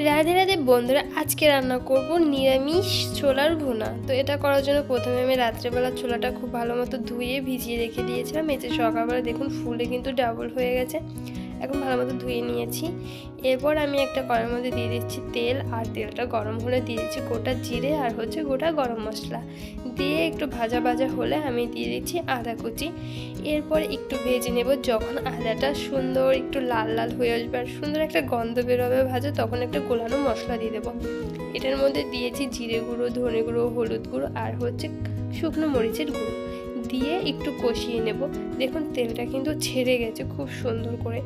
রাধে রাধে বন্ধুরা, আজকে রান্না করব নিরামিষ ছোলার ভুনা। তো এটা করার জন্য প্রথমে আমি রাত্রেবেলা ছোলাটা খুব ভালো মতো ধুয়ে ভিজিয়ে রেখে দিয়েছিলাম। এতে সকালবেলা দেখুন, ফুলে কিন্তু ডাবল হয়ে গেছে। এখন ভালো মতো ধুয়ে নিয়েছি। এরপর আমি একটা কড়ার মধ্যে দিয়ে দিচ্ছি তেল, আর তেলটা গরম হলে দিয়ে দিচ্ছি গোটা জিরে আর হচ্ছে গোটা গরম মশলা। দিয়ে একটু ভাজা ভাজা হলে আমি দিয়ে দিচ্ছি আদা কুচি। এরপর একটু ভেজে নেব, যখন আদাটা সুন্দর একটু লাল লাল হয়ে আসবে আর সুন্দর একটা গন্ধ বেরোবে ভাজা, তখন একটা গোলানো মশলা দিয়ে দেবো। এটার মধ্যে দিয়েছি জিরে গুঁড়ো, ধনে গুঁড়ো, হলুদ গুঁড়ো, আর হচ্ছে শুকনো মরিচের গুঁড়ো। দিয়ে একটু কষিয়ে নেব। দেখুন, তেলটা কিন্তু ছেড়ে গেছে খুব সুন্দর করে।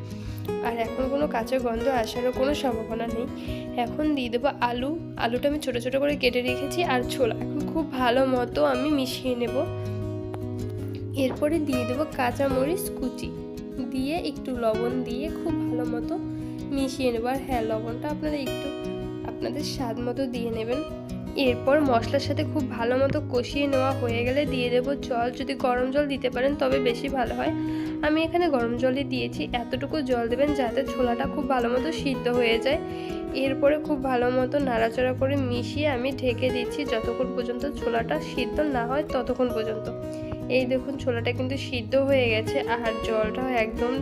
আর এখন কোনো কাঁচা গন্ধ আসারও কোনো সম্ভাবনা নেই। এখন দিয়ে দেবো আলু। আলুটা আমি ছোটো ছোটো করে কেটে রেখেছি আর ছোলা। এখন খুব ভালো মতো আমি মিশিয়ে নেব। এরপরে দিয়ে দেবো কাঁচামরিচ কুচি। দিয়ে একটু লবণ দিয়ে খুব ভালো মতো মিশিয়ে নেব। আর হ্যাঁ লবণটা আপনারা একটু আপনাদের স্বাদ মতো দিয়ে নেবেন। এরপর মশলার সাথে খুব ভালো মতো কষিয়ে নেওয়া হয়ে গেলে দিয়ে দেবো জল। যদি গরম জল দিতে পারেন, তবে বেশি ভালো হয়। আমি এখানে গরম জলই দিয়েছি। এতটুকু জল দেবেন যাতে ছোলাটা খুব ভালো মতো সিদ্ধ হয়ে যায়। এরপরে খুব ভালো মতো নাড়াচাড়া করে মিশিয়ে আমি ঢেকে দিচ্ছি যতক্ষণ পর্যন্ত ছোলাটা সিদ্ধ না হয় ততক্ষণ পর্যন্ত। এই দেখুন, ছোলাটা কিন্তু সিদ্ধ হয়ে গেছে আর জলটাও একদম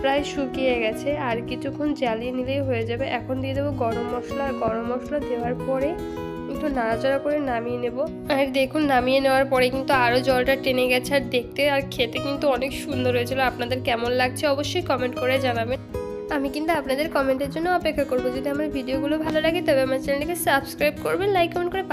প্রায় শুকিয়ে গেছে। আর কিছুক্ষণ জ্বালিয়ে নিলেই হয়ে যাবে। এখন দিয়ে দেবো গরম মশলা। আর গরম মশলা দেওয়ার পরে একটু নাড়াচাড়া করে নামিয়ে নেব। আর দেখুন, নামিয়ে নেওয়ার পরে কিন্তু আরও জলটা টেনে গেছে আর দেখতে আর খেতে কিন্তু অনেক সুন্দর হয়েছিল। আপনাদের কেমন লাগছে অবশ্যই কমেন্ট করে জানাবেন। আমি কিন্তু আপনাদের কমেন্টের জন্য অপেক্ষা করব। যদি আমার ভিডিওগুলো ভালো লাগে, তবে আমার চ্যানেলটিকে সাবস্ক্রাইব করবেন লাইক কমেন্ট করে